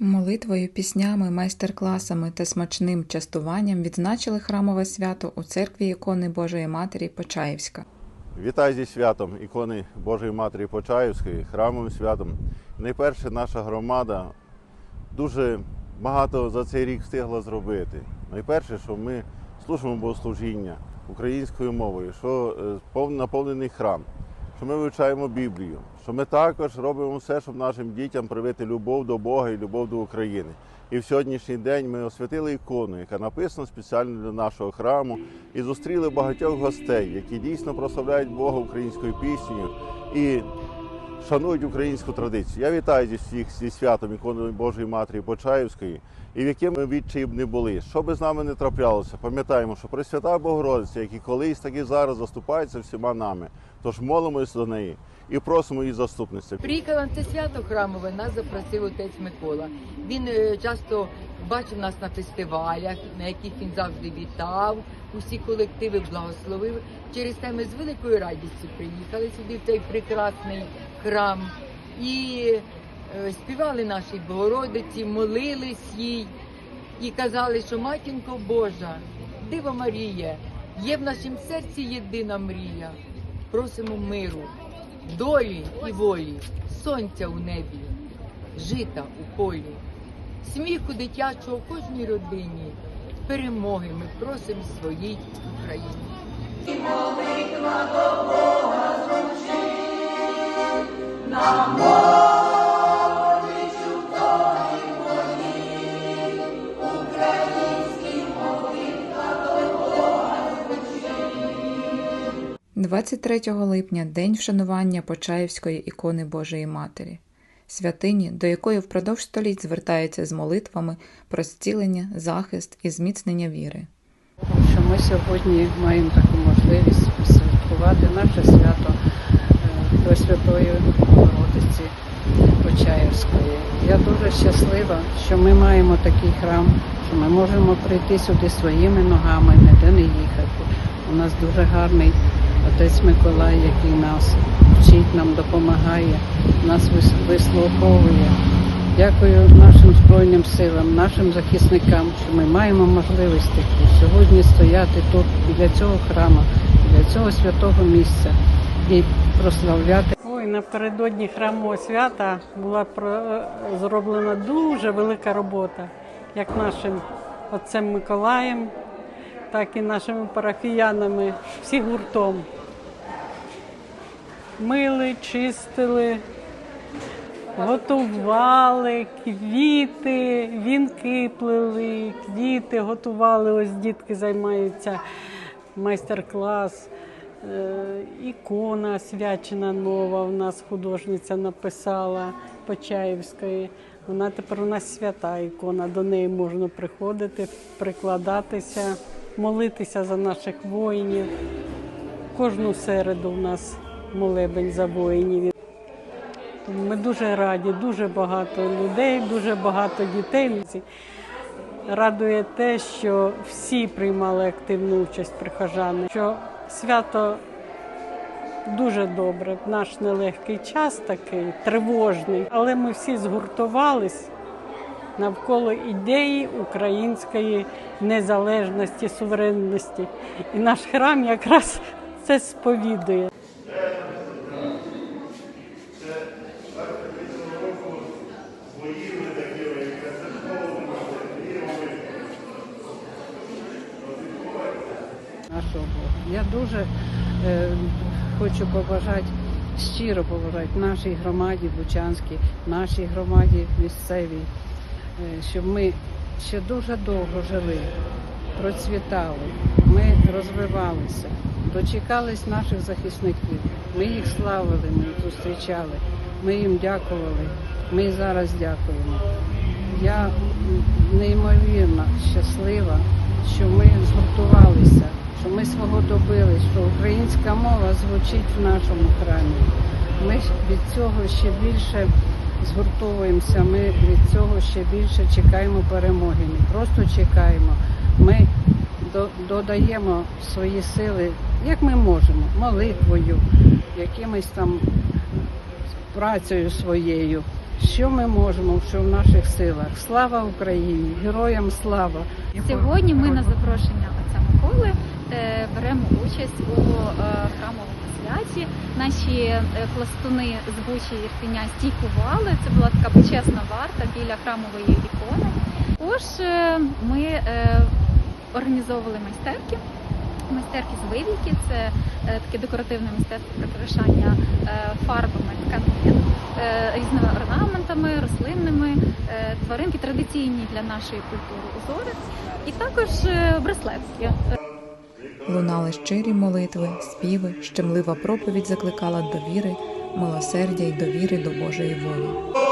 Молитвою, піснями, майстер-класами та смачним частуванням відзначили храмове свято у церкві ікони Божої Матері Почаївська. Вітаю зі святом ікони Божої Матері Почаївської, храмовим святом. Найперше, наша громада дуже багато за цей рік встигла зробити. Найперше, що ми служимо богослужіння українською мовою, що е, наповнений храм, що ми вивчаємо Біблію, що ми також робимо все, щоб нашим дітям привити любов до Бога і любов до України. І в сьогоднішній день ми освятили ікону, яка написана спеціально для нашого храму, і зустріли багатьох гостей, які дійсно прославляють Бога українською піснею і шанують українську традицію. Я вітаю зі всіх зі святом ікони Божої Матері Почаївської, і в яким ми відчаї б не були. Що би з нами не траплялося, пам'ятаємо, що Пресвята Богородиця, як і колись, так і зараз заступається всіма нами. Тож молимось до неї і просимо її заступництва. Приїхала на це свято храмове, нас запросив отець Микола. Він е, часто бачив нас на фестивалях, на яких він завжди вітав, усі колективи благословив. Через те ми з великою радістю приїхали сюди, в цей прекрасний храм, і е, співали нашій Богородиці, молились їй і казали, що матінко Божа, Дива Марія, є в нашім серці єдина мрія. Просимо миру, долі і волі, сонця у небі, жита у полі, сміху дитячого кожній родині, перемоги ми просимо своїй Україні. – 23 липня день вшанування Почаївської ікони Божої Матері, святині, до якої впродовж століть звертаються з молитвами про зцілення, захист і зміцнення віри. що ми сьогодні маємо таку можливість святкувати наше свято Пресвятої Богородиці Почаївської. Я дуже щаслива, що ми маємо такий храм, що ми можемо прийти сюди своїми ногами, ніде не їхати. У нас дуже гарний отець Миколай, який нас вчить, нам допомагає, нас вис- вислуховує. Дякую нашим Збройним силам, нашим захисникам, що ми маємо можливість сьогодні стояти тут біля цього храму, біля цього святого місця і прославляти. Ой, напередодні храмового свята була зроблена дуже велика робота, як нашим отцем Миколаєм, так і нашими парафіянами, всі гуртом. Мили, чистили, готували квіти, вінки плели, квіти готували. Ось дітки займаються майстер-клас. Е, Ікона свячена нова у нас художниця написала Почаївської. Вона тепер у нас свята ікона. До неї можна приходити, прикладатися, молитися за наших воїнів. Кожну середу у нас молебень за воїнів. Ми дуже раді, дуже багато людей, дуже багато дітей. Радує те, що всі приймали активну участь прихожани, що свято дуже добре. Наш нелегкий час такий тривожний, але ми всі згуртувались навколо ідеї української незалежності, суверенності. І наш храм якраз це сповідує. нашого Бога. Я дуже е, хочу побажати, щиро побажати нашій громаді Бучанській, нашій громаді місцевій, е, щоб ми ще дуже довго жили, процвітали, ми розвивалися, дочекались наших захисників. Ми їх славили, ми їх зустрічали, ми їм дякували, ми і зараз дякуємо. Я неймовірно щаслива, що ми згуртувалися, що ми свого добились, що українська мова звучить в нашому храмі. Ми від цього ще більше згуртовуємося, ми від цього ще більше чекаємо перемоги. Не просто чекаємо. Ми додаємо свої сили, як ми можемо, молитвою, якимось там працею своєю. що ми можемо, що в наших силах. Слава Україні! Героям слава! Сьогодні ми на запрошення отця Миколи беремо участь у е, храмовому святі. Наші е, пластуни з Бучі і Ірпеня стійкували. Це була така почесна варта біля храмової ікони. Також е, ми е, організовували майстерки. Майстерки з вивіки це е, таке декоративне мистецтво прикрашання е, фарбами тканин, е, різними орнаментами, рослинними, е, тваринки традиційні для нашої культури узори. І також е, браслетки. Лунали щирі молитви, співи, щемлива проповідь закликала до віри, милосердя й довіри до Божої волі.